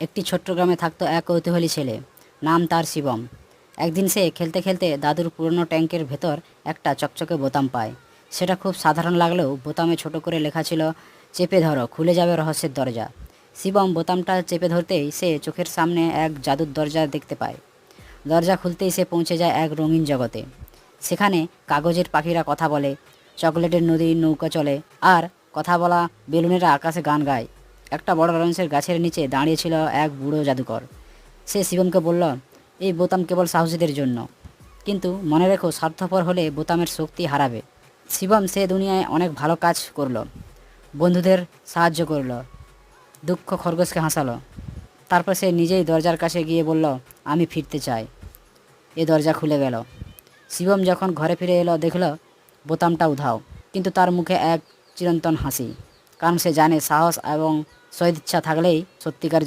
একটি ছোট্ট গ্রামে থাকতো এক কৌতূহলী ছেলে। নাম তার শিবম। একদিন সে খেলতে খেলতে দাদুর পুরনো ট্যাঙ্কের ভেতর একটা চকচকে বোতাম পায়। সেটা খুব সাধারণ লাগলেও বোতামে ছোট করে লেখা ছিল, চেপে ধরো, খুলে যাবে রহস্যের দরজা। শিবম বোতামটা চেপে ধরতেই সে চোখের সামনে এক জাদুর দরজা দেখতে পায়। দরজা খুলতেই সে পৌঁছে যায় এক রঙিন জগতে। সেখানে কাগজের পাখিরা কথা বলে, চকলেটের নদীর নৌকা চলে, আর কথা বলা বেলুনেরা আকাশে গান গায়। একটা বড় রঞ্চের গাছের নিচে দাঁড়িয়েছিল এক বুড়ো জাদুকর। সে শিবমকে বলল, এই বোতাম কেবল সাহসীদের জন্য। কিন্তু মনে রেখো, স্বার্থপর হলে বোতামের শক্তি হারাবে। শিবম সে দুনিয়ায় অনেক ভালো কাজ করল। বন্ধুদের সাহায্য করল। দুঃখ খরগোশকে হাসালো। তারপর সে নিজেই দরজার কাছে গিয়ে বলল, আমি ফিরতে চাই। এ দরজা খুলে গেল। শিবম যখন ঘরে ফিরে এলো, দেখল, বোতামটা উধাও। কিন্তু তার মুখে এক চিরন্তন হাসি। কারণ সে জানে সাহস এবং সদিচ্ছা থাকলেই সত্যিকার